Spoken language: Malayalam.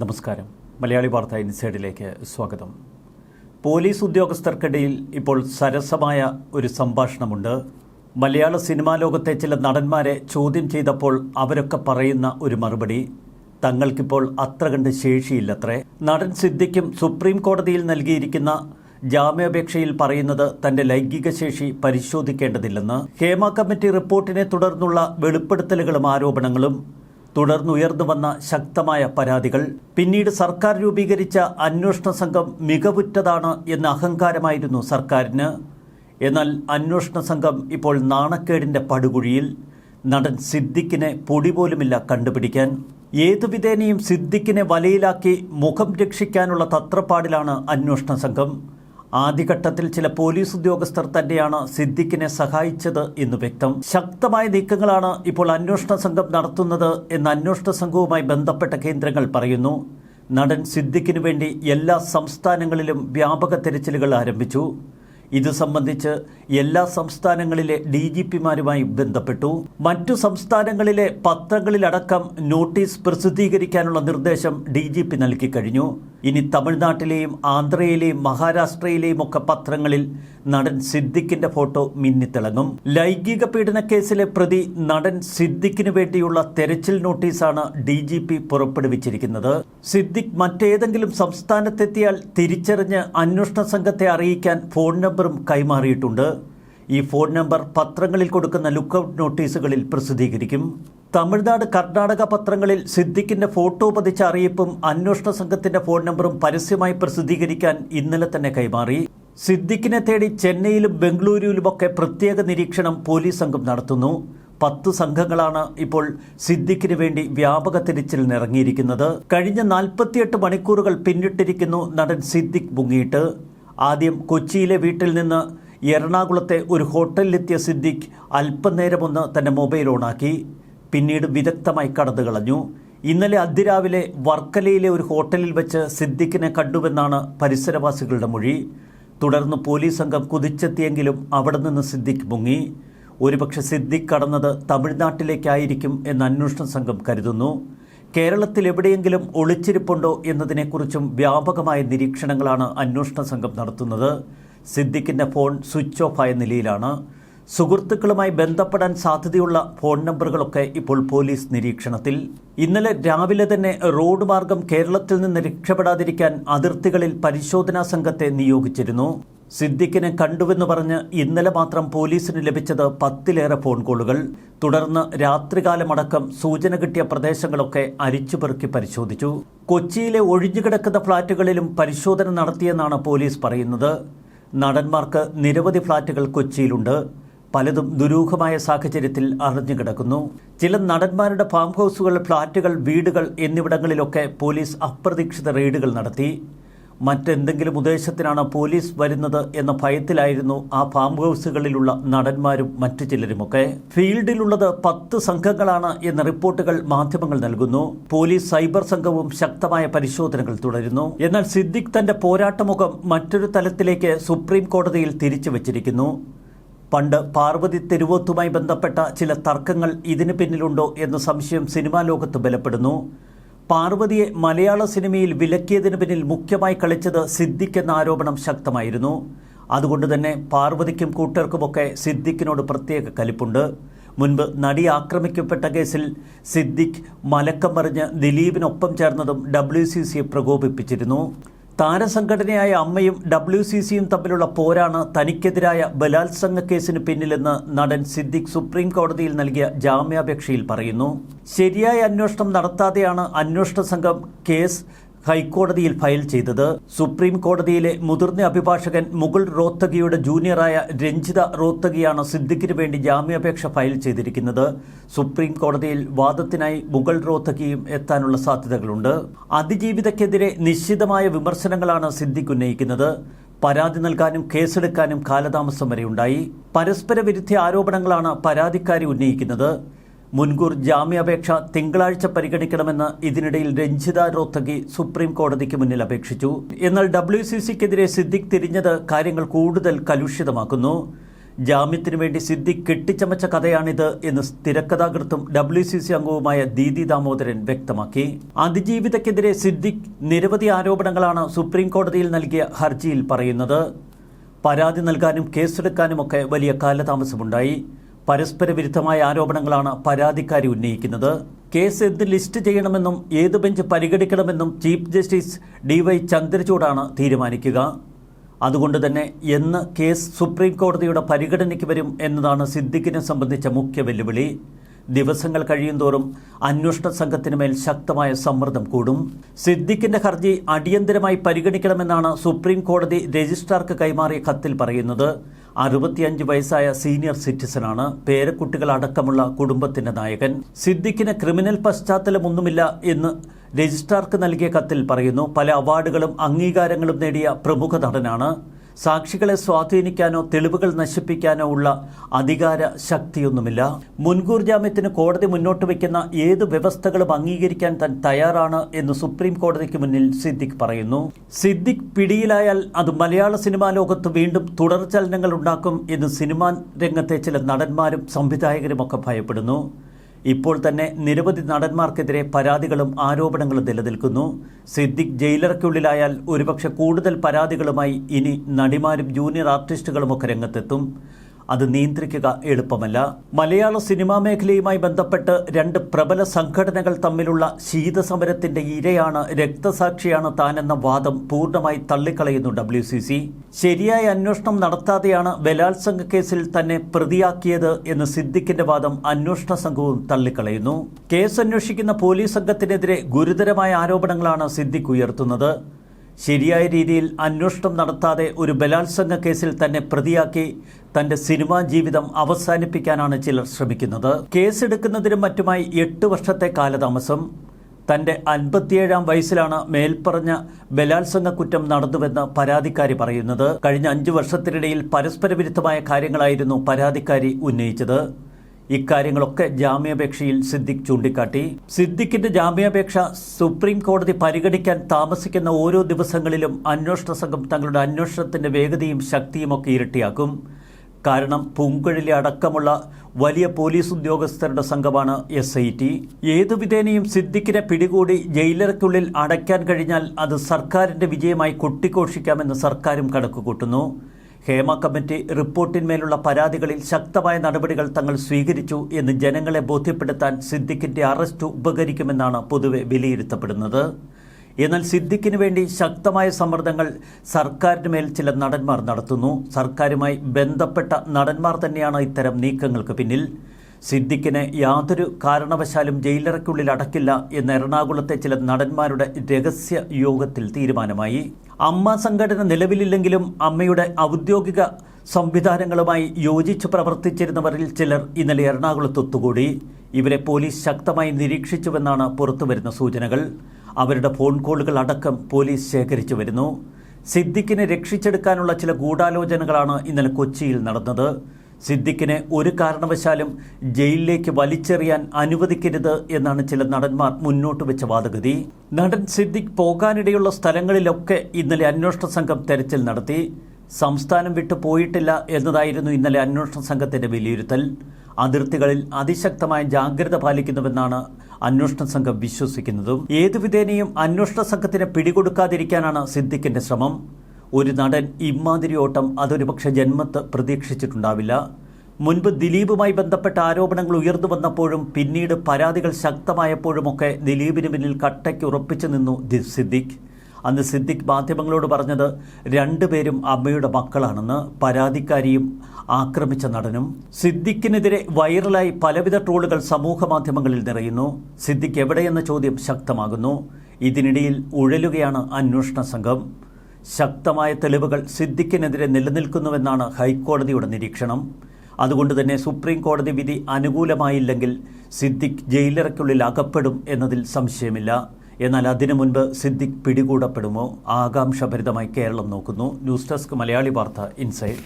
നമസ്കാരം. മലയാളി വാർത്ത ഇൻസൈഡിലേക്ക് സ്വാഗതം. പോലീസ് ഉദ്യോഗസ്ഥർക്കിടയിൽ ഇപ്പോൾ സരസമായ ഒരു സംഭാഷണമുണ്ട്. മലയാള സിനിമാ ലോകത്തെ ചില നടന്മാരെ ചോദ്യം ചെയ്തപ്പോൾ അവരൊക്കെ പറയുന്ന ഒരു മറുപടി. തങ്ങൾക്കിപ്പോൾ അത്ര കണ്ട് ശേഷിയില്ലത്രേ. നടൻ സിദ്ദിഖും സുപ്രീം കോടതിയിൽ നൽകിയിരിക്കുന്ന ജാമ്യാപേക്ഷയിൽ പറയുന്നത് തന്റെ ലൈംഗിക ശേഷി പരിശോധിക്കേണ്ടതില്ലെന്ന്. ഹേമ കമ്മിറ്റി റിപ്പോർട്ടിനെ തുടർന്നുള്ള വെളിപ്പെടുത്തലുകളും ആരോപണങ്ങളും തുടർന്നുയർന്നു വന്ന ശക്തമായ പരാതികൾ പിന്നീട് സർക്കാർ രൂപീകരിച്ച അന്വേഷണ സംഘം മികവുറ്റതാണ് എന്ന അഹങ്കാരമായിരുന്നു സർക്കാരിന്. എന്നാൽ അന്വേഷണ സംഘം ഇപ്പോൾ നാണക്കേടിന്റെ പടുകുഴിയിൽ. നടൻ സിദ്ദിഖിനെ പൊടിപോലുമില്ല കണ്ടുപിടിക്കാൻ. ഏതു വിധേനയും സിദ്ദിഖിനെ വലയിലാക്കി മുഖം രക്ഷിക്കാനുള്ള തത്രപ്പാടിലാണ് അന്വേഷണ സംഘം. ആദ്യഘട്ടത്തിൽ ചില പോലീസ് ഉദ്യോഗസ്ഥർ തന്നെയാണ് സിദ്ദിഖിനെ സഹായിച്ചത് എന്ന് വ്യക്തം. ശക്തമായ നീക്കങ്ങളാണ് ഇപ്പോൾ അന്വേഷണ സംഘം നടത്തുന്നത് എന്ന് അന്വേഷണ സംഘവുമായി ബന്ധപ്പെട്ട കേന്ദ്രങ്ങൾ പറയുന്നു. നടൻ സിദ്ദിഖിനു വേണ്ടി എല്ലാ സംസ്ഥാനങ്ങളിലും വ്യാപക തെരച്ചിലുകൾ ആരംഭിച്ചു. ഇത് സംബന്ധിച്ച് എല്ലാ സംസ്ഥാനങ്ങളിലെ ഡി ജി പിമാരുമായി ബന്ധപ്പെട്ടു. മറ്റു സംസ്ഥാനങ്ങളിലെ പത്രങ്ങളിലടക്കം നോട്ടീസ് പ്രസിദ്ധീകരിക്കാനുള്ള നിർദ്ദേശം ഡി ജി പി നൽകി കഴിഞ്ഞു. ഇനി തമിഴ്നാട്ടിലെയും ആന്ധ്രയിലെയും മഹാരാഷ്ട്രയിലെയും ഒക്കെ പത്രങ്ങളിൽ നടൻ സിദ്ദിഖിന്റെ ഫോട്ടോ മിന്നിത്തിളങ്ങും. ലൈംഗിക പീഡന കേസിലെ പ്രതി നടൻ സിദ്ദിഖിന് വേണ്ടിയുള്ള തെരച്ചിൽ നോട്ടീസാണ് ഡി ജി പി പുറപ്പെടുവിച്ചിരിക്കുന്നത്. സിദ്ദിഖ് മറ്റേതെങ്കിലും സംസ്ഥാനത്തെത്തിയാൽ തിരിച്ചറിഞ്ഞ് അന്വേഷണ സംഘത്തെ അറിയിക്കാൻ ഫോൺ നമ്പറും കൈമാറിയിട്ടുണ്ട്. ഈ ഫോൺ നമ്പർ പത്രങ്ങളിൽ കൊടുക്കുന്ന ലുക്കൌട്ട് നോട്ടീസുകളിൽ പ്രസിദ്ധീകരിക്കും. തമിഴ്നാട് കർണാടക പത്രങ്ങളിൽ സിദ്ദിഖിന്റെ ഫോട്ടോ പതിച്ച അറിയിപ്പും അന്വേഷണ സംഘത്തിന്റെ ഫോൺ നമ്പറും പരസ്യമായി പ്രസിദ്ധീകരിക്കാൻ ഇന്നലെ തന്നെ കൈമാറി. സിദ്ദിഖിനെ തേടി ചെന്നൈയിലും ബംഗളൂരുവിലുമൊക്കെ പ്രത്യേക നിരീക്ഷണം പോലീസ് സംഘം നടത്തുന്നു. പത്ത് സംഘങ്ങളാണ് ഇപ്പോൾ സിദ്ദിഖിന് വേണ്ടി വ്യാപക തിരച്ചിലിനിറങ്ങിയിരിക്കുന്നത്. കഴിഞ്ഞ നാൽപ്പത്തിയെട്ട് മണിക്കൂറുകൾ പിന്നിട്ടിരിക്കുന്നു നടൻ സിദ്ദിഖ് മുങ്ങിയിട്ട്. ആദ്യം കൊച്ചിയിലെ വീട്ടിൽ നിന്ന് എറണാകുളത്തെ ഒരു ഹോട്ടലിലെത്തിയ സിദ്ദിഖ് അല്പനേരമൊന്ന് തന്റെ മൊബൈൽ ഓണാക്കി. പിന്നീട് വിദഗ്ധമായി കടന്നു കളഞ്ഞു. ഇന്നലെ അതിരാവിലെ വർക്കലയിലെ ഒരു ഹോട്ടലിൽ വെച്ച് സിദ്ദിഖിനെ കണ്ടുവെന്നാണ് പരിസരവാസികളുടെ മൊഴി. തുടർന്ന് പോലീസ് സംഘം കുതിച്ചെത്തിയെങ്കിലും അവിടെ നിന്ന് സിദ്ദിഖ് മുങ്ങി. ഒരുപക്ഷെ സിദ്ദിഖ് കടന്നത് തമിഴ്നാട്ടിലേക്കായിരിക്കും എന്ന് അന്വേഷണ സംഘം കരുതുന്നു. കേരളത്തിൽ എവിടെയെങ്കിലും ഒളിച്ചിരിപ്പുണ്ടോ എന്നതിനെക്കുറിച്ചും വ്യാപകമായ നിരീക്ഷണങ്ങളാണ് അന്വേഷണ സംഘം നടത്തുന്നത്. സിദ്ദിഖിന്റെ ഫോൺ സ്വിച്ച് ഓഫ് ആയ നിലയിലാണ്. സുഹൃത്തുക്കളുമായി ബന്ധപ്പെടാൻ സാധ്യതയുള്ള ഫോൺ നമ്പറുകളൊക്കെ ഇപ്പോൾ പോലീസ് നിരീക്ഷണത്തിൽ. ഇന്നലെ രാവിലെ തന്നെ റോഡ് മാർഗം കേരളത്തിൽ നിന്ന് രക്ഷപ്പെടാതിരിക്കാൻ അതിർത്തികളിൽ പരിശോധനാ സംഘത്തെ നിയോഗിച്ചിരുന്നു. സിദ്ദിഖിനെ കണ്ടുവെന്ന് പറഞ്ഞ് ഇന്നലെ മാത്രം പോലീസിന് ലഭിച്ചത് പത്തിലേറെ ഫോൺ കോളുകൾ. തുടർന്ന് രാത്രികാലമടക്കം സൂചന കിട്ടിയ പ്രദേശങ്ങളൊക്കെ അരിച്ചുപെറുക്കി പരിശോധിച്ചു. കൊച്ചിയിലെ ഒഴിഞ്ഞുകിടക്കുന്ന ഫ്ളാറ്റുകളിലും പരിശോധന നടത്തിയെന്നാണ് പോലീസ് പറയുന്നത്. നടന്മാർക്ക് നിരവധി ഫ്ളാറ്റുകൾ കൊച്ചിയിലുണ്ട്. പലതും ദുരൂഹമായ സാഹചര്യത്തിൽ അറിഞ്ഞുകിടക്കുന്നു ചില നടന്മാരുടെ ഫാം ഹൗസുകൾ ഫ്ളാറ്റുകൾ വീടുകൾ എന്നിവിടങ്ങളിലൊക്കെ പോലീസ് അപ്രതീക്ഷിത റെയ്ഡുകൾ നടത്തി. മറ്റെന്തെങ്കിലും ഉദ്ദേശത്തിനാണ് പോലീസ് വരുന്നത് എന്ന ഭയത്തിലായിരുന്നു ആ ഫാം ഹൗസുകളിലുള്ള നടന്മാരും മറ്റു ചിലരുമൊക്കെ. ഫീൽഡിലുള്ളത് പത്ത് സംഘങ്ങളാണ് എന്ന റിപ്പോർട്ടുകൾ മാധ്യമങ്ങൾ നൽകുന്നു. പോലീസ് സൈബർ സംഘവും ശക്തമായ പരിശോധനകൾ തുടരുന്നു. എന്നാൽ സിദ്ദിഖ് തന്റെ പോരാട്ടമുഖം മറ്റൊരു തലത്തിലേക്ക് സുപ്രീം കോടതിയിൽ തിരിച്ചു വച്ചിരിക്കുന്നു. പണ്ട് പാർവതി തെരുവോത്തുമായി ബന്ധപ്പെട്ട ചില തർക്കങ്ങൾ ഇതിന് പിന്നിലുണ്ടോ എന്ന സംശയം സിനിമാ ലോകത്ത് ബലപ്പെടുന്നു. പാർവതിയെ മലയാള സിനിമയിൽ വിലക്കിയതിന് പിന്നിൽ മുഖ്യമായി കളിച്ചത് സിദ്ദിഖ് എന്ന ആരോപണം ശക്തമായിരുന്നു. അതുകൊണ്ട് തന്നെ പാർവതിക്കും കൂട്ടർക്കുമൊക്കെ സിദ്ദിഖിനോട് പ്രത്യേക കലിപ്പുണ്ട്. മുൻപ് നടി ആക്രമിക്കപ്പെട്ട കേസിൽ സിദ്ദിഖ് മലക്കം മറിഞ്ഞ് ദിലീപിനൊപ്പം ചേർന്നതും ഡബ്ല്യു സി സിയെ പ്രകോപിപ്പിച്ചിരുന്നു. താരസംഘടനയായ അമ്മയും ഡബ്ല്യു സി സിയും തമ്മിലുള്ള പോരാണ് തനിക്കെതിരായ ബലാത്സംഗ കേസിന് പിന്നിലെന്ന് നടൻ സിദ്ദിഖ് സുപ്രീം കോടതിയിൽ നൽകിയ ജാമ്യാപേക്ഷയിൽ പറയുന്നു. ശരിയായ അന്വേഷണം നടത്താതെയാണ് അന്വേഷണ സംഘം കേസ് ഹൈക്കോടതിയിൽ ഫയൽ ചെയ്തത്. സുപ്രീം കോടതിയിലെ മുതിർന്ന അഭിഭാഷകൻ മുകുൾ റോത്തഗിയുടെ ജൂനിയറായ രഞ്ജിത റോത്തഗിയാണ് സിദ്ദിഖിന് വേണ്ടി ജാമ്യാപേക്ഷ ഫയൽ ചെയ്തിരിക്കുന്നത്. സുപ്രീം കോടതിയിൽ വാദത്തിനായി മുഗൾ റോത്തഗിയും എത്താനുള്ള സാധ്യതകളുണ്ട്. അതിജീവിതക്കെതിരെ നിശ്ചിതമായ വിമർശനങ്ങളാണ് സിദ്ദിഖ് ഉന്നയിക്കുന്നത്. പരാതി നൽകാനും കേസെടുക്കാനും കാലതാമസം വരെയുണ്ടായി. പരസ്പര വിരുദ്ധ ആരോപണങ്ങളാണ് പരാതിക്കാരി ഉന്നയിക്കുന്നത്. മുൻകൂർ ജാമ്യാപേക്ഷ തിങ്കളാഴ്ച പരിഗണിക്കണമെന്ന് ഇതിനിടയിൽ രഞ്ജിത റോത്തഗി സുപ്രീം കോടതിക്ക് മുന്നിൽ അപേക്ഷിച്ചു. എന്നാൽ ഡബ്ല്യു സി സിക്കെതിരെ സിദ്ദിഖ് തിരിഞ്ഞത് കാര്യങ്ങൾ കൂടുതൽ കലുഷിതമാക്കുന്നു. ജാമ്യത്തിനു വേണ്ടി സിദ്ദിഖ് കെട്ടിച്ചമച്ച കഥയാണിത് എന്ന് തിരക്കഥാകൃത്തും ഡബ്ല്യു സി സി അംഗവുമായ ദീദി ദാമോദരൻ വ്യക്തമാക്കി. അതിജീവിതക്കെതിരെ സിദ്ദിഖ് നിരവധി ആരോപണങ്ങളാണ് സുപ്രീം കോടതിയിൽ നൽകിയ ഹർജിയിൽ പറയുന്നത്. പരാതി നൽകാനും കേസെടുക്കാനുമൊക്കെ വലിയ കാലതാമസമുണ്ടായി. പരസ്പര വിരുദ്ധമായ ആരോപണങ്ങളാണ് പരാതിക്കാരി ഉന്നയിക്കുന്നത്. കേസ് എന്ത് ലിസ്റ്റ് ചെയ്യണമെന്നും ഏത് ബെഞ്ച് പരിഗണിക്കണമെന്നും ചീഫ് ജസ്റ്റിസ് ഡി വൈ ചന്ദ്രചൂഡാണ് തീരുമാനിക്കുക. അതുകൊണ്ട് തന്നെ എന്ന് കേസ് സുപ്രീം കോടതിയുടെ പരിഗണനയ്ക്ക് വരും എന്നതാണ് സിദ്ദിഖിനെ സംബന്ധിച്ച മുഖ്യ വെല്ലുവിളി. ദിവസങ്ങൾ കഴിയുന്തോറും അന്വേഷണ സംഘത്തിന് മേൽ ശക്തമായ സമ്മർദ്ദം കൂടും. സിദ്ദിഖിന്റെ ഹർജി അടിയന്തരമായി പരിഗണിക്കണമെന്നാണ് സുപ്രീം കോടതി രജിസ്ട്രാർക്ക് കൈമാറിയ കത്തിൽ പറയുന്നത്. അറുപത്തിയഞ്ച് വയസ്സായ സീനിയർ സിറ്റിസണാണ് പേരക്കുട്ടികളടക്കമുള്ള കുടുംബത്തിന്റെ നായകൻ. സിദ്ദിഖിന് ക്രിമിനൽ പശ്ചാത്തലമൊന്നുമില്ല എന്ന് രജിസ്ട്രാർക്ക് നൽകിയ കത്തിൽ പറയുന്നു. പല അവാർഡുകളും അംഗീകാരങ്ങളും നേടിയ പ്രമുഖ നടനാണ്. സാക്ഷികളെ സ്വാധീനിക്കാനോ തെളിവുകൾ നശിപ്പിക്കാനോ ഉള്ള അധികാര ശക്തിയൊന്നുമില്ല. മുൻകൂർ ജാമ്യത്തിന് കോടതി മുന്നോട്ട് വയ്ക്കുന്ന ഏത് വ്യവസ്ഥകളും അംഗീകരിക്കാൻ താൻ തയ്യാറാണ് എന്ന് സുപ്രീം കോടതിക്ക് മുന്നിൽ സിദ്ദിഖ് പറയുന്നു. സിദ്ദിഖ് പിടിയിലായാൽ അത് മലയാള സിനിമാ ലോകത്ത് വീണ്ടും തുടർചലനങ്ങൾ ഉണ്ടാക്കും എന്ന് സിനിമാ രംഗത്തെ ചില നടന്മാരും സംവിധായകരുമൊക്കെ ഭയപ്പെടുന്നു. ഇപ്പോൾ തന്നെ നിരവധി നടന്മാർക്കെതിരെ പരാതികളും ആരോപണങ്ങളും നിലനിൽക്കുന്നു. സിദ്ദിഖ് ജയിലർക്കുള്ളിലായാൽ ഒരുപക്ഷെ കൂടുതൽ പരാതികളുമായി ഇനി നടിമാരും ജൂനിയർ ആർട്ടിസ്റ്റുകളുമൊക്കെ രംഗത്തെത്തും. അത് നിയന്ത്രിക്കുക എളുപ്പമല്ല. മലയാള സിനിമാ മേഖലയുമായി ബന്ധപ്പെട്ട് രണ്ട് പ്രബല സംഘടനകൾ തമ്മിലുള്ള ശീതസമരത്തിന്റെ ഇരയാണ് രക്തസാക്ഷിയാണ് താനെന്ന വാദം പൂർണമായി തള്ളിക്കളയുന്നു ഡബ്ല്യു സി സി. ശരിയായ അന്വേഷണം നടത്താതെയാണ് ബലാത്സംഗ കേസിൽ തന്നെ പ്രതിയാക്കിയത് എന്ന് സിദ്ദിഖിന്റെ വാദം അന്വേഷണ സംഘവും തള്ളിക്കളയുന്നു. കേസ് അന്വേഷിക്കുന്ന പോലീസ് സംഘത്തിനെതിരെ ഗുരുതരമായ ആരോപണങ്ങളാണ് സിദ്ദിഖ് ഉയർത്തുന്നത്. ശരിയായ രീതിയിൽ അന്വേഷണം നടത്താതെ ഒരു ബലാത്സംഗ കേസിൽ തന്നെ പ്രതിയാക്കി തന്റെ സിനിമാ ജീവിതം അവസാനിപ്പിക്കാനാണ് ചിലർ ശ്രമിക്കുന്നത്. കേസെടുക്കുന്നതിനും മറ്റുമായി എട്ട് വർഷത്തെ കാലതാമസം. തന്റെ അൻപത്തിയേഴാം വയസ്സിലാണ് മേൽപ്പറഞ്ഞ ബലാത്സംഗ കുറ്റം നടന്നുവെന്ന് പരാതിക്കാരി പറയുന്നത്. കഴിഞ്ഞ അഞ്ചു വർഷത്തിനിടയിൽ പരസ്പര വിരുദ്ധമായ കാര്യങ്ങളായിരുന്നു പരാതിക്കാരി ഉന്നയിച്ചത്. ഇക്കാര്യങ്ങളൊക്കെ ജാമ്യാപേക്ഷയിൽ സിദ്ദിഖ് ചൂണ്ടിക്കാട്ടി. സിദ്ദിഖിന്റെ ജാമ്യാപേക്ഷ സുപ്രീം കോടതി പരിഗണിക്കാൻ താമസിക്കുന്ന ഓരോ ദിവസങ്ങളിലും അന്വേഷണ സംഘം തങ്ങളുടെ അന്വേഷണത്തിന്റെ വേഗതയും ശക്തിയും ഒക്കെ ഇരട്ടിയാക്കും. കാരണം പൂങ്കുഴലി അടക്കമുള്ള വലിയ പോലീസ് ഉദ്യോഗസ്ഥരുടെ സംഘമാണ് എസ് ഐ ടി. ഏതു വിധേനയും സിദ്ദിഖിനെ പിടികൂടി ജയിലറയ്ക്കുള്ളിൽ അടയ്ക്കാൻ കഴിഞ്ഞാൽ അത് സർക്കാരിന്റെ വിജയമായി കൊട്ടിഘോഷിക്കാമെന്ന് സർക്കാരും കണക്കുകൂട്ടുന്നു. ഹേമ കമ്മിറ്റി റിപ്പോർട്ടിന്മേലുള്ള പരാതികളിൽ ശക്തമായ നടപടികൾ തങ്ങൾ സ്വീകരിച്ചു എന്ന് ജനങ്ങളെ ബോധ്യപ്പെടുത്താൻ സിദ്ദിഖിന്റെ അറസ്റ്റ് ഉപകരിക്കുമെന്നാണ് പൊതുവെ വിലയിരുത്തപ്പെടുന്നത്. എന്നാൽ സിദ്ദിഖിന് വേണ്ടി ശക്തമായ സമ്മർദ്ദങ്ങൾ സർക്കാരിന് മേൽ ചില നടന്മാർ നടത്തുന്നു. സർക്കാരുമായി ബന്ധപ്പെട്ട നടന്മാർ തന്നെയാണ് ഇത്തരം നീക്കങ്ങൾക്ക് പിന്നിൽ. സിദ്ദിഖിനെ യാതൊരു കാരണവശാലും ജയിലറയ്ക്കുള്ളിൽ അടക്കില്ല എന്ന് എറണാകുളത്തെ ചില നടന്മാരുടെ രഹസ്യ യോഗത്തിൽ തീരുമാനമായി. അമ്മ സംഘടന നിലവിലില്ലെങ്കിലും അമ്മയുടെ ഔദ്യോഗിക സംവിധാനങ്ങളുമായി യോജിച്ച് പ്രവർത്തിച്ചിരുന്നവരിൽ ചിലർ ഇന്നലെ എറണാകുളത്ത് ഒത്തുകൂടി. ഇവരെ പോലീസ് ശക്തമായി നിരീക്ഷിച്ചുവെന്നാണ് പുറത്തുവരുന്ന സൂചനകൾ. അവരുടെ ഫോൺ കോളുകൾ അടക്കം പോലീസ് ശേഖരിച്ചു വരുന്നു. സിദ്ദിഖിനെ രക്ഷിച്ചെടുക്കാനുള്ള ചില ഗൂഢാലോചനകളാണ് ഇന്നലെ കൊച്ചിയിൽ നടന്നത്. സിദ്ദിഖിനെ ഒരു കാരണവശാലും ജയിലിലേക്ക് വലിച്ചെറിയാൻ അനുവദിക്കരുത് എന്നാണ് ചില നടന്മാർ മുന്നോട്ട് വെച്ച വാദഗതി. നടൻ സിദ്ദിഖ് പോകാനിടയുള്ള സ്ഥലങ്ങളിലൊക്കെ ഇന്നലെ അന്വേഷണ സംഘം തെരച്ചിൽ നടത്തി. സംസ്ഥാനം വിട്ടു പോയിട്ടില്ല എന്നതായിരുന്നു ഇന്നലെ അന്വേഷണ സംഘത്തിന്റെ വിലയിരുത്തൽ. അതിർത്തികളിൽ അതിശക്തമായ ജാഗ്രത പാലിക്കുന്നുവെന്നാണ് അന്വേഷണ സംഘം വിശ്വസിക്കുന്നതും. ഏതുവിധേനയും അന്വേഷണ സംഘത്തിന് പിടികൊടുക്കാതിരിക്കാനാണ് സിദ്ദിഖിന്റെ ശ്രമം. ഒരു നടൻ ഇമ്മാതിരി ഓട്ടം അതൊരു പക്ഷെ ജന്മത്ത് പ്രതീക്ഷിച്ചിട്ടുണ്ടാവില്ല. മുൻപ് ദിലീപുമായി ബന്ധപ്പെട്ട ആരോപണങ്ങൾ ഉയർന്നു വന്നപ്പോഴും പിന്നീട് പരാതികൾ ശക്തമായപ്പോഴുമൊക്കെ ദിലീപിന് പിന്നിൽ കട്ടയ്ക്ക് ഉറപ്പിച്ചു നിന്നു സിദ്ദിഖ്. അന്ന് സിദ്ദിഖ് മാധ്യമങ്ങളോട് പറഞ്ഞത് രണ്ടുപേരും അമ്മയുടെ മക്കളാണെന്ന് പരാതിക്കാരിയും ആക്രമിച്ച നടനും. സിദ്ദിഖിനെതിരെ വൈറലായി പലവിധ ട്രോളുകൾ സമൂഹ മാധ്യമങ്ങളിൽ നിറയുന്നു. സിദ്ദിഖ് എവിടെയെന്ന ചോദ്യം ശക്തമാകുന്നു. ഇതിനിടയിൽ ഉഴലുകയാണ് അന്വേഷണ സംഘം. ശക്തമായ തെളിവുകൾ സിദ്ദിഖിനെതിരെ നിലനിൽക്കുന്നുവെന്നാണ് ഹൈക്കോടതിയുടെ നിരീക്ഷണം. അതുകൊണ്ട് തന്നെ സുപ്രീം കോടതി വിധി അനുകൂലമായില്ലെങ്കിൽ സിദ്ദിഖ് ജയിലറയ്ക്കുള്ളിൽ അകപ്പെടും എന്നതിൽ സംശയമില്ല. എന്നാൽ അതിനു മുൻപ് സിദ്ദിഖ് പിടികൂടപ്പെടുമോ? ആകാംക്ഷഭരിതമായി കേരളം നോക്കുന്നു. ന്യൂസ് ഡെസ്ക് മലയാളി വാർത്ത ഇൻസൈഡ്.